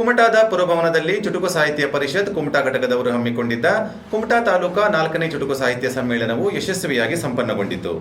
ಕುಮಟಾದ ಪುರಭವನದಲ್ಲಿ ಚುಟುಕು ಸಾಹಿತ್ಯ ಪರಿಷತ್ ಕುಮಟಾ ಘಟಕದವರು ಹಮ್ಮಿಕೊಂಡಿದ್ದ ಕುಮಟಾ ತಾಲೂಕಾ ನಾಲ್ಕನೇ ಚುಟುಕು ಸಾಹಿತ್ಯ ಸಮ್ಮೇಳನವು ಯಶಸ್ವಿಯಾಗಿ ಸಂಪನ್ನಗೊಂಡಿತು.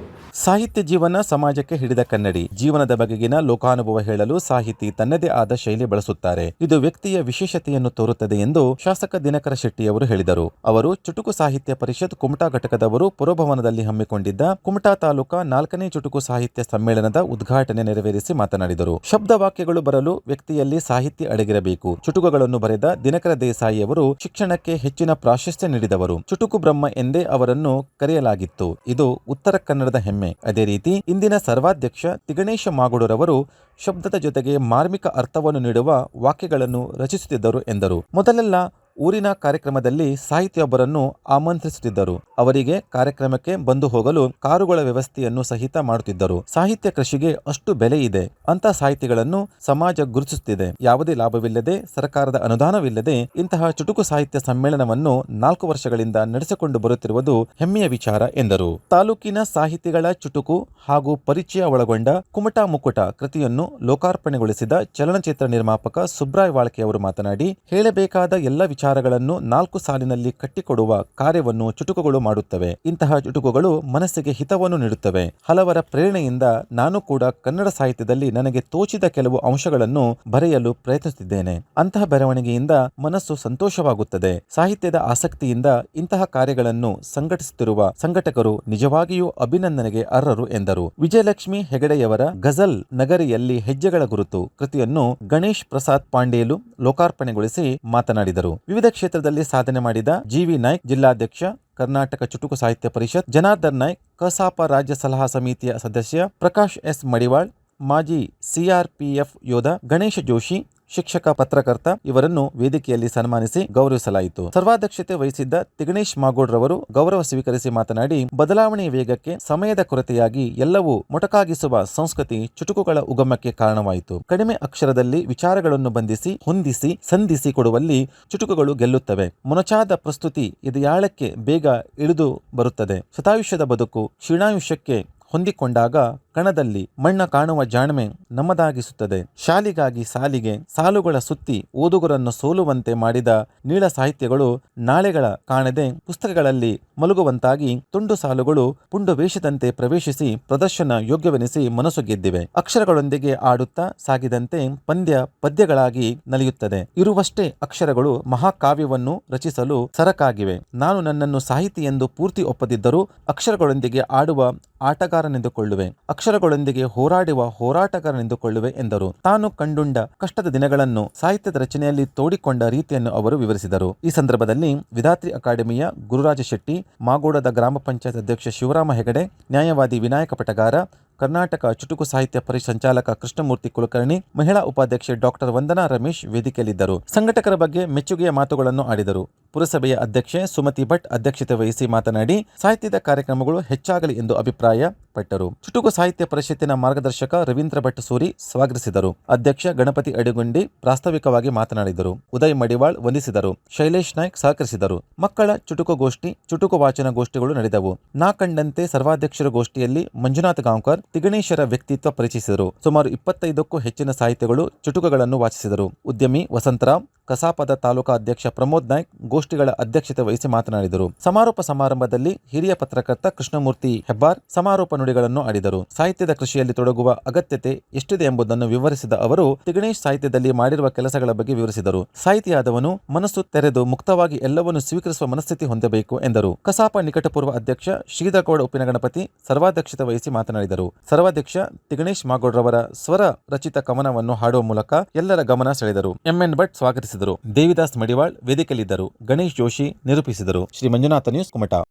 ಸಾಹಿತ್ಯ ಜೀವನ ಸಮಾಜಕ್ಕೆ ಹಿಡಿದ ಕನ್ನಡಿ, ಜೀವನದ ಬಗೆಗಿನ ಲೋಕಾನುಭವ ಹೇಳಲು ಸಾಹಿತಿ ತನ್ನದೇ ಆದ ಶೈಲಿ ಬಳಸುತ್ತಾರೆ. ಇದು ವ್ಯಕ್ತಿಯ ವಿಶೇಷತೆಯನ್ನು ತೋರುತ್ತದೆ ಎಂದು ಶಾಸಕ ದಿನಕರ ಶೆಟ್ಟಿಯವರು ಹೇಳಿದರು. ಅವರು ಚುಟುಕು ಸಾಹಿತ್ಯ ಪರಿಷತ್ ಕುಮಟಾ ಘಟಕದವರು ಪುರಭವನದಲ್ಲಿ ಹಮ್ಮಿಕೊಂಡಿದ್ದ ಕುಮಟಾ ತಾಲೂಕಾ ನಾಲ್ಕನೇ ಚುಟುಕು ಸಾಹಿತ್ಯ ಸಮ್ಮೇಳನದ ಉದ್ಘಾಟನೆ ನೆರವೇರಿಸಿ ಮಾತನಾಡಿದರು. ಶಬ್ದ ವಾಕ್ಯಗಳು ಬರಲು ವ್ಯಕ್ತಿಯಲ್ಲಿ ಸಾಹಿತ್ಯ ಅಡಗಿರಬೇಕು. ಚುಟುಕುಗಳನ್ನು ಬರೆದ ದಿನಕರ ದೇಸಾಯಿ ಅವರು ಶಿಕ್ಷಣಕ್ಕೆ ಹೆಚ್ಚಿನ ಪ್ರಾಶಸ್ತ್ಯ ನೀಡಿದವರು. ಚುಟುಕು ಬ್ರಹ್ಮ ಎಂದೇ ಅವರನ್ನು ಕರೆಯಲಾಗಿತ್ತು. ಇದು ಉತ್ತರ ಕನ್ನಡದ ಹೆಮ್ಮೆ. ಅದೇ ರೀತಿ ಇಂದಿನ ಸರ್ವಾಧ್ಯಕ್ಷ ತಿಗಣೇಶ ಮಾಗೋಡರವರು ಶಬ್ದದ ಜೊತೆಗೆ ಮಾರ್ಮಿಕ ಅರ್ಥವನ್ನು ನೀಡುವ ವಾಕ್ಯಗಳನ್ನು ರಚಿಸುತ್ತಿದ್ದರು ಎಂದರು. ಮೊದಲೆಲ್ಲ ಊರಿನ ಕಾರ್ಯಕ್ರಮದಲ್ಲಿ ಸಾಹಿತಿಯೊಬ್ಬರನ್ನು ಆಮಂತ್ರಿಸುತ್ತಿದ್ದರು. ಅವರಿಗೆ ಕಾರ್ಯಕ್ರಮಕ್ಕೆ ಬಂದು ಹೋಗಲು ಕಾರುಗಳ ವ್ಯವಸ್ಥೆಯನ್ನು ಸಹಿತ ಮಾಡುತ್ತಿದ್ದರು. ಸಾಹಿತ್ಯ ಕೃಷಿಗೆ ಅಷ್ಟು ಬೆಲೆ ಇದೆ. ಅಂತ ಸಾಹಿತಿಗಳನ್ನು ಸಮಾಜ ಗುರುತಿಸುತ್ತಿದೆ. ಯಾವುದೇ ಲಾಭವಿಲ್ಲದೆ, ಸರ್ಕಾರದ ಅನುದಾನವಿಲ್ಲದೆ ಇಂತಹ ಚುಟುಕು ಸಾಹಿತ್ಯ ಸಮ್ಮೇಳನವನ್ನು ನಾಲ್ಕು ವರ್ಷಗಳಿಂದ ನಡೆಸಿಕೊಂಡು ಬರುತ್ತಿರುವುದು ಹೆಮ್ಮೆಯ ವಿಚಾರ ಎಂದರು. ತಾಲೂಕಿನ ಸಾಹಿತಿಗಳ ಚುಟುಕು ಹಾಗೂ ಪರಿಚಯ ಒಳಗೊಂಡ ಕುಮಟಾ ಮುಕುಟ ಕೃತಿಯನ್ನು ಲೋಕಾರ್ಪಣೆಗೊಳಿಸಿದ ಚಲನಚಿತ್ರ ನಿರ್ಮಾಪಕ ಸುಬ್ರಾಯ್ ವಾಳ್ಕೆ ಅವರು ಮಾತನಾಡಿ, ಹೇಳಬೇಕಾದ ಎಲ್ಲ ವಿಚಾರಗಳನ್ನು ನಾಲ್ಕು ಸಾಲಿನಲ್ಲಿ ಕಟ್ಟಿಕೊಡುವ ಕಾರ್ಯವನ್ನು ಚುಟುಕುಗಳು ಮಾಡುತ್ತವೆ. ಇಂತಹ ಚುಟುಕುಗಳು ಮನಸ್ಸಿಗೆ ಹಿತವನ್ನು ನೀಡುತ್ತವೆ. ಹಲವರ ಪ್ರೇರಣೆಯಿಂದ ನಾನು ಕೂಡ ಕನ್ನಡ ಸಾಹಿತ್ಯದಲ್ಲಿ ನನಗೆ ತೋಚಿದ ಕೆಲವು ಅಂಶಗಳನ್ನು ಬರೆಯಲು ಪ್ರಯತ್ನಿಸುತ್ತಿದ್ದೇನೆ. ಅಂತಹ ಬರವಣಿಗೆಯಿಂದ ಮನಸ್ಸು ಸಂತೋಷವಾಗುತ್ತದೆ. ಸಾಹಿತ್ಯದ ಆಸಕ್ತಿಯಿಂದ ಇಂತಹ ಕಾರ್ಯಗಳನ್ನು ಸಂಘಟಿಸುತ್ತಿರುವ ಸಂಘಟಕರು ನಿಜವಾಗಿಯೂ ಅಭಿನಂದನೆಗೆ ಅರ್ಹರು ಎಂದರು. ವಿಜಯಲಕ್ಷ್ಮಿ ಹೆಗಡೆಯವರ ಗಜಲ್ ನಗರಿಯಲ್ಲಿ ಹೆಜ್ಜೆಗಳ ಗುರುತು ಕೃತಿಯನ್ನು ಗಣೇಶ್ ಪ್ರಸಾದ್ ಪಾಂಡೇಲು ಲೋಕಾರ್ಪಣೆಗೊಳಿಸಿ ಮಾತನಾಡಿದರು. ವಿವಿಧ ಕ್ಷೇತ್ರದಲ್ಲಿ ಸಾಧನೆ ಮಾಡಿದ ಜಿವಿ ನಾಯ್ಕ್, ಜಿಲ್ಲಾಧ್ಯಕ್ಷ, ಕರ್ನಾಟಕ ಚುಟುಕು ಸಾಹಿತ್ಯ ಪರಿಷತ್, ಜನಾರ್ದನ್ ನಾಯ್ಕ್, ಕಸಾಪ ರಾಜ್ಯ ಸಲಹಾ ಸಮಿತಿಯ ಸದಸ್ಯ ಪ್ರಕಾಶ್ ಎಸ್ ಮಡಿವಾಳ್, ಮಾಜಿ ಸಿಆರ್ಪಿಎಫ್ ಯೋಧ ಗಣೇಶ ಜೋಶಿ ಶಿಕ್ಷಕ ಪತ್ರಕರ್ತ ಇವರನ್ನು ವೇದಿಕೆಯಲ್ಲಿ ಸನ್ಮಾನಿಸಿ ಗೌರವಿಸಲಾಯಿತು. ಸರ್ವಾಧ್ಯಕ್ಷತೆ ವಹಿಸಿದ್ದ ತಿಗಣೇಶ್ ಮಾಗೋಡ್ರವರು ಗೌರವ ಸ್ವೀಕರಿಸಿ ಮಾತನಾಡಿ ಬದಲಾವಣೆಯ ವೇಗಕ್ಕೆ ಸಮಯದ ಕೊರತೆಯಾಗಿ ಎಲ್ಲವೂ ಮೊಟಕಾಗಿಸುವ ಸಂಸ್ಕೃತಿ ಚುಟುಕುಗಳ ಉಗಮಕ್ಕೆ ಕಾರಣವಾಯಿತು. ಕಡಿಮೆ ಅಕ್ಷರದಲ್ಲಿ ವಿಚಾರಗಳನ್ನು ಬಂಧಿಸಿ, ಹೊಂದಿಸಿ, ಸಂಧಿಸಿ ಕೊಡುವಲ್ಲಿ ಚುಟುಕುಗಳು ಗೆಲ್ಲುತ್ತವೆ. ಮೊನಚಾದ ಪ್ರಸ್ತುತಿ ಇದೆಯಾಳಕ್ಕೆ ಬೇಗ ಇಳಿದು ಬರುತ್ತದೆ. ಶತಾಯುಷ್ಯದ ಬದುಕು ಕ್ಷೀಣಾಯುಷ್ಯಕ್ಕೆ ಹೊಂದಿಕೊಂಡಾಗ ಕಣದಲ್ಲಿ ಮಣ್ಣ ಕಾಣುವ ಜಾಣ್ಮೆ ನಮ್ಮದಾಗಿಸುತ್ತದೆ. ಶಾಲಿಗಾಗಿ ಸಾಲಿಗೆ ಸಾಲುಗಳ ಸುತ್ತಿ ಓದುಗರನ್ನು ಸೋಲುವಂತೆ ಮಾಡಿದ ನೀಳ ಸಾಹಿತ್ಯಗಳು ನಾಳೆಗಳ ಕಾಣದೆ ಪುಸ್ತಕಗಳಲ್ಲಿ ಮಲಗುವಂತಾಗಿ ತುಂಡು ಸಾಲುಗಳು ಪುಂಡು ವೇಷದಂತೆ ಪ್ರವೇಶಿಸಿ ಪ್ರದರ್ಶನ ಯೋಗ್ಯವೆನಿಸಿ ಮನಸ್ಸು ಗೆದ್ದಿವೆ. ಅಕ್ಷರಗಳೊಂದಿಗೆ ಆಡುತ್ತಾ ಸಾಗಿದಂತೆ ಪಂದ್ಯ ಪದ್ಯಗಳಾಗಿ ನಲಿಯುತ್ತದೆ. ಇರುವಷ್ಟೇ ಅಕ್ಷರಗಳು ಮಹಾಕಾವ್ಯವನ್ನು ರಚಿಸಲು ಸರಕಾಗಿವೆ. ನಾನು ನನ್ನನ್ನು ಸಾಹಿತಿ ಎಂದು ಪೂರ್ತಿ ಒಪ್ಪದಿದ್ದರೂ ಅಕ್ಷರಗಳೊಂದಿಗೆ ಆಡುವ ಆಟಗಾರನೆಂದುಕೊಳ್ಳುವೆ. ಅಕ್ಷರಗಳೊಂದಿಗೆ ಹೋರಾಡುವ ಹೋರಾಟಗಾರನೆಂದುಕೊಳ್ಳುವೆ ಎಂದರು. ತಾನು ಕಂಡುಂಡ ಕಷ್ಟದ ದಿನಗಳನ್ನು ಸಾಹಿತ್ಯದ ರಚನೆಯಲ್ಲಿ ತೋಡಿಕೊಂಡ ರೀತಿಯನ್ನು ಅವರು ವಿವರಿಸಿದರು. ಈ ಸಂದರ್ಭದಲ್ಲಿ ವಿಧಾತ್ರಿ ಅಕಾಡೆಮಿಯ ಗುರುರಾಜ ಶೆಟ್ಟಿ, ಮಾಗೋಡದ ಗ್ರಾಮ ಪಂಚಾಯತ್ ಅಧ್ಯಕ್ಷ ಶಿವರಾಮ ಹೆಗಡೆ, ನ್ಯಾಯವಾದಿ ವಿನಾಯಕ ಪಟಗಾರ, ಕರ್ನಾಟಕ ಚುಟುಕು ಸಾಹಿತ್ಯ ಪರಿಷತ್ ಸಂಚಾಲಕ ಕೃಷ್ಣಮೂರ್ತಿ ಕುಲಕರ್ಣಿ, ಮಹಿಳಾ ಉಪಾಧ್ಯಕ್ಷೆ ಡಾಕ್ಟರ್ ವಂದನಾ ರಮೇಶ್ ವೇದಿಕೆಯಲ್ಲಿದ್ದರು. ಸಂಘಟಕರ ಬಗ್ಗೆ ಮೆಚ್ಚುಗೆಯ ಮಾತುಗಳನ್ನು ಆಡಿದರು. ಪುರಸಭೆಯ ಅಧ್ಯಕ್ಷೆ ಸುಮತಿ ಭಟ್ ಅಧ್ಯಕ್ಷತೆ ವಹಿಸಿ ಮಾತನಾಡಿ, ಸಾಹಿತ್ಯದ ಕಾರ್ಯಕ್ರಮಗಳು ಹೆಚ್ಚಾಗಲಿ ಎಂದು ಅಭಿಪ್ರಾಯ ಪಟ್ಟರು ಚುಟುಕು ಸಾಹಿತ್ಯ ಪರಿಷತ್ತಿನ ಮಾರ್ಗದರ್ಶಕ ರವೀಂದ್ರ ಭಟ್ ಸೂರಿ ಸ್ವಾಗತಿಸಿದರು. ಅಧ್ಯಕ್ಷ ಗಣಪತಿ ಅಡಿಗುಂಡಿ ಪ್ರಾಸ್ತಾವಿಕವಾಗಿ ಮಾತನಾಡಿದರು. ಉದಯ್ ಮಡಿವಾಳ್ ವಂದಿಸಿದರು. ಶೈಲೇಶ್ ನಾಯ್ಕ್ ಸಹಕರಿಸಿದರು. ಮಕ್ಕಳ ಚುಟುಕು ಗೋಷ್ಠಿ, ಚುಟುಕು ವಾಚನ ಗೋಷ್ಠಿಗಳು ನಡೆದವು. ನಾ ಕಂಡಂತೆ ಸರ್ವಾಧ್ಯಕ್ಷರ ಗೋಷ್ಠಿಯಲ್ಲಿ ಮಂಜುನಾಥ್ ಗಾಂವ್ಕರ್ ತಿಗಣೇಶರ ವ್ಯಕ್ತಿತ್ವ ಪರಿಚಯಿಸಿದರು. ಸುಮಾರು ಇಪ್ಪತ್ತೈದಕ್ಕೂ ಹೆಚ್ಚಿನ ಸಾಹಿತ್ಯಗಳು ಚುಟುಕುಗಳನ್ನು ವಾಚಿಸಿದರು. ಉದ್ಯಮಿ ವಸಂತರಾವ್ ಕಸಾಪದ ತಾಲೂಕಾ ಅಧ್ಯಕ್ಷ ಪ್ರಮೋದ್ ನಾಯ್ಕ್ ಗೋಷ್ಠಿಗಳ ಅಧ್ಯಕ್ಷತೆ ವಹಿಸಿ ಮಾತನಾಡಿದರು. ಸಮಾರೋಪ ಸಮಾರಂಭದಲ್ಲಿ ಹಿರಿಯ ಪತ್ರಕರ್ತ ಕೃಷ್ಣಮೂರ್ತಿ ಹೆಬ್ಬಾರ್ ಸಮಾರೋಪ ನುಡಿಗಳನ್ನು ಆಡಿದರು. ಸಾಹಿತ್ಯದ ಕೃಷಿಯಲ್ಲಿ ತೊಡಗುವ ಅಗತ್ಯತೆ ಎಷ್ಟಿದೆ ಎಂಬುದನ್ನು ವಿವರಿಸಿದ ಅವರು, ತಿಗಣೇಶ್ ಸಾಹಿತ್ಯದಲ್ಲಿ ಮಾಡಿರುವ ಕೆಲಸಗಳ ಬಗ್ಗೆ ವಿವರಿಸಿದರು. ಸಾಹಿತಿಯಾದವನು ಮನಸ್ಸು ತೆರೆದು ಮುಕ್ತವಾಗಿ ಎಲ್ಲವನ್ನು ಸ್ವೀಕರಿಸುವ ಮನಸ್ಥಿತಿ ಹೊಂದಬೇಕು ಎಂದರು. ಕಸಾಪ ನಿಕಟಪೂರ್ವ ಅಧ್ಯಕ್ಷ ಶ್ರೀಧರಗೌಡ ಉಪ್ಪಿನ ಗಣಪತಿ ಸರ್ವಾಧ್ಯಕ್ಷತೆ ವಹಿಸಿ ಮಾತನಾಡಿದರು. ಸರ್ವಾಧ್ಯಕ್ಷ ತಿಗಣೇಶ್ ಮಾಗೋಡ್ರವರ ಸ್ವರ ರಚಿತ ಕವನವನ್ನು ಹಾಡುವ ಮೂಲಕ ಎಲ್ಲರ ಗಮನ ಸೆಳೆದರು. ಎಂಎನ್ ಭಟ್ ಸ್ವಾಗತಿಸಿದರು. ದೇವಿದಾಸ್ ಮಡಿವಾಳ್ ವೇದಿಕೆಯಲ್ಲಿದ್ದರು. ಗಣೇಶ್ ಜೋಶಿ ನಿರೂಪಿಸಿದರು. ಶ್ರೀ ಮಂಜುನಾಥ ನ್ಯೂಸ್ ಕುಮಟಾ.